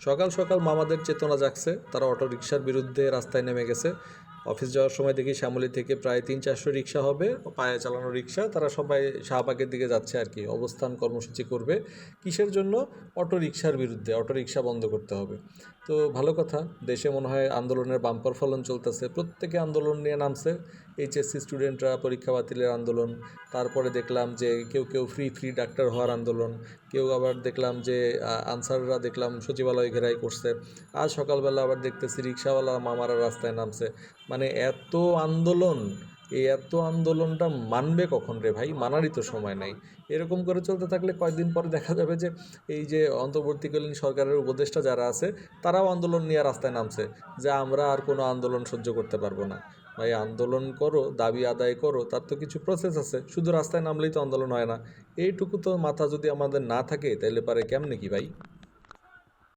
সকাল সকাল মামাদের চেতনা জাগছে। তারা অটোরিকশার বিরুদ্ধে রাস্তায় নেমে গেছে। অফিস যাওয়ার সময় দেখি শ্যামলী থেকে প্রায় তিন চারশো রিক্সা হবে, পায়ে চালানো রিক্সা, তারা সবাই শাহবাগের দিকে যাচ্ছে আর কি, অবস্থান কর্মসূচি করবে। কিসের জন্য? অটো রিক্সার বিরুদ্ধে অটো রিক্সা বন্ধ করতে হবে। তো ভালো কথা, দেশে মনে হয় আন্দোলনের বাম্পার ফলন চলতেছে, প্রত্যেকে আন্দোলন নিয়ে নামছে। এইচএসসি স্টুডেন্টরা, পরীক্ষা বাতিলের আন্দোলন, তারপরে দেখলাম যে কেউ কেউ ফ্রি ফ্রি ডাক্তার হওয়ার আন্দোলন, কেউ আবার দেখলাম যে আনসাররা দেখলাম সচিবালয় ঘেরাই করছে, আজ সকালবেলা আবার দেখতেছি রিক্সাওয়ালা মামারা রাস্তায় নামছে। মানে এত আন্দোলন, এই এত আন্দোলনটা মানবে কখন রে ভাই? মানারই তো সময় নাই। এরকম করে চলতে থাকলে কয়েকদিন পরে দেখা যাবে যে, এই যে অন্তর্বর্তীকালীন সরকারের উপদেষ্টা যারা আছে, তারাও আন্দোলন নিয়ে রাস্তায় নামছে যে আমরা আর কোনো আন্দোলন সহ্য করতে পারব না। ভাই, আন্দোলন করো, দাবি আদায় করো, তার তো কিছু প্রসেস আছে। শুধু রাস্তায় নামলেই তো আন্দোলন হয় না। এইটুকু তো মাথা যদি আমাদের না থাকে, তাহলে পারে কেমনে কি ভাই?